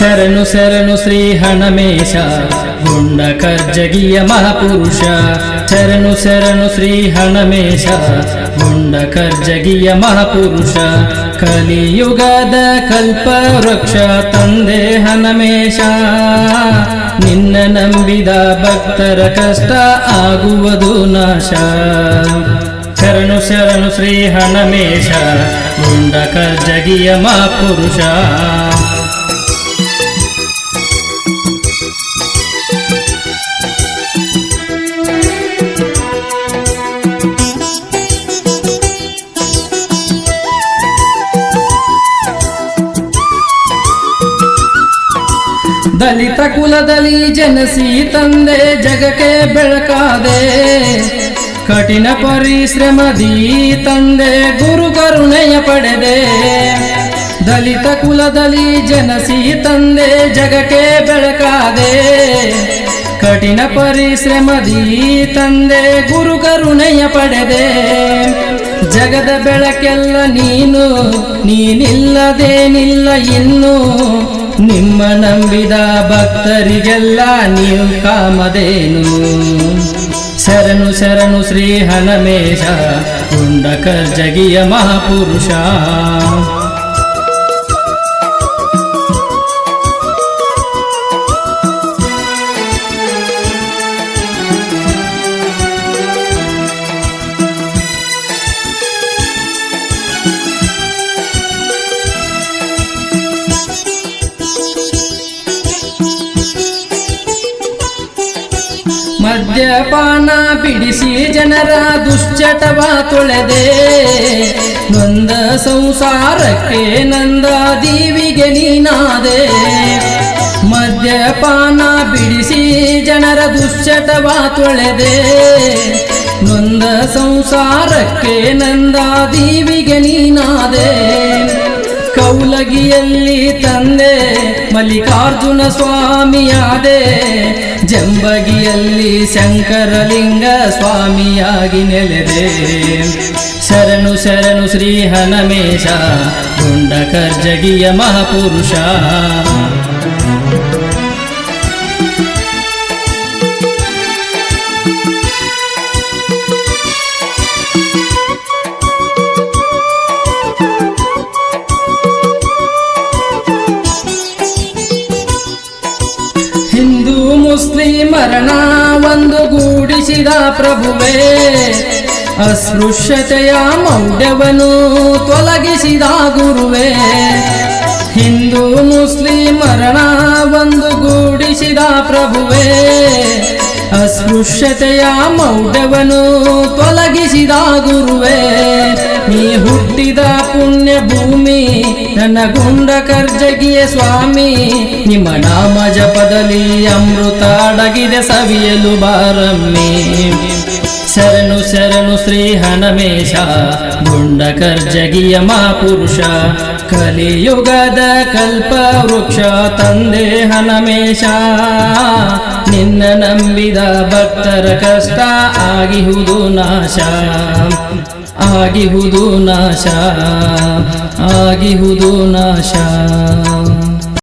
ಶರಣು ಶರಣು ಶ್ರೀ ಹಣಮೇಶ, ಗುಂಡ ಕರ್ಜಗಿಯ ಮಹಾಪುರುಷ. ಶರಣು ಶರಣು ಶ್ರೀ ಹಣಮೇಶ, ಗುಂಡ ಕರ್ಜಗಿಯ ಮಹಾಪುರುಷ. ಕಲಿಯುಗದ ಕಲ್ಪ ವೃಕ್ಷ ತಂದೆ ಹನಮೇಶ ನಿನ್ನ ನಂಬಿದ ಭಕ್ತರ ಕಷ್ಟ ಆಗುವುದು ನಾಶ. ಶರಣು ಶರಣು ಶ್ರೀ ಹಣಮೇಶ, ಗುಂಡ ಕರ್ಜಗಿಯ ಮಹಾಪುರುಷ. ದಲಿತ ಕುಲದಲ್ಲಿ ಜನಸಿ ತಂದೆ ಜಗಕ್ಕೆ ಬೆಳಕಾದೆ. ಕಠಿಣ ಪರಿಶ್ರಮದಿ ತಂದೆ ಗುರು ಕರುಣೆಯ ಪಡೆದೆ. ದಲಿತ ಕುಲದಲ್ಲಿ ಜನಸಿ ತಂದೆ ಜಗಕ್ಕೆ ಬೆಳಕಾದೆ. ಕಠಿಣ ಪರಿಶ್ರಮದಿ ತಂದೆ ಗುರು ಕರುಣೆಯ ಪಡೆದೆ. ಜಗದ ಬೆಳಕೆಲ್ಲ ನೀನು, ನೀನಿಲ್ಲದೇನಿಲ್ಲ ಇನ್ನು. ನಿಮ್ಮ ನಂಬಿದ ಭಕ್ತರಿಗೆಲ್ಲ ನೀವು ಕಾಮದೇನು ಶರಣು ಶರಣು ಶ್ರೀ ಹನಮೇಶ ಕುಂಡಕರ್ಜಗಿಯ ಮಹಾಪುರುಷ. ಮದ್ಯಪಾನ ಬಿಡಿಸಿ ಜನರ ದುಶ್ಚಟವ ತೊಳೆದೆ. ನೊಂದ ಸಂಸಾರಕ್ಕೆ ನಂದ ದೀವಿಗೆ ನೀನಾದೆ. ಮದ್ಯಪಾನ ಬಿಡಿಸಿ ಜನರ ದುಶ್ಚಟವ ತೊಳೆದೆ. ನೊಂದ ಸಂಸಾರಕ್ಕೆ ನಂದ ದೀವಿಗೆ ನೀನಾದೆ. ಕೌಲಗಿಯಲ್ಲಿ ತಂದೆ ಮಲ್ಲಿಕಾರ್ಜುನ ಸ್ವಾಮಿಯಾದೆ. ಜಂಬಗಿಯಲ್ಲಿ ಶಂಕರಲಿಂಗ ಸ್ವಾಮಿಯಾಗಿ ನೆಲೆದೆ. ಶರಣು ಶರಣು ಶ್ರೀ ಹನಮೇಶ ಗುಂಡಕರ್ಜಗಿಯ ಮಹಾಪುರುಷ. ಮುಸ್ಲಿಮರಣ ಒಂದು ಗೂಡಿಸಿದ ಪ್ರಭುವೇ, ಅಸ್ಪೃಶ್ಯತೆಯ ಮೌಢ್ಯವನ್ನು ತೊಲಗಿಸಿದ ಗುರುವೇ. ಹಿಂದೂ ಮುಸ್ಲಿಮರಣ ಒಂದು ಗೂಡಿಸಿದ ಪ್ರಭುವೇ, ಅಸ್ಪೃಶ್ಯತೆಯ ಮೌಢ್ಯವನ್ನು ತೊಲಗಿಸಿದ ಗುರುವೇ. ನೀ ಹುಟ್ಟಿದ ಪುಣ್ಯ ಭೂಮಿ ನನ್ನ ಗುಂಡ ಕರ್ಜಗಿಯ ಸ್ವಾಮಿ ನಿಮ್ಮ ನಾಮ ಜಪದಲ್ಲಿ ಅಮೃತ ಅಡಗಿದೆ ಸವಿಯಲು ಬಾರಮ್ಮಿ. ಶರಣು ಶರಣು ಶ್ರೀ ಹನಮೇಶ ಗುಂಡ ಕರ್ಜಗಿಯ ಮಹಾಪುರುಷ, ಕಲಿಯುಗದ ಕಲ್ಪ ವೃಕ್ಷ ತಂದೆ ಹನಮೇಶ ನಿನ್ನ ನಂಬಿದ ಭಕ್ತರ ಕಷ್ಟ ಆಗಿಹುದು ನಾಶ ಆಗಿಹುದು ನಾಶ ಆಗಿಹುದು ನಾಶ.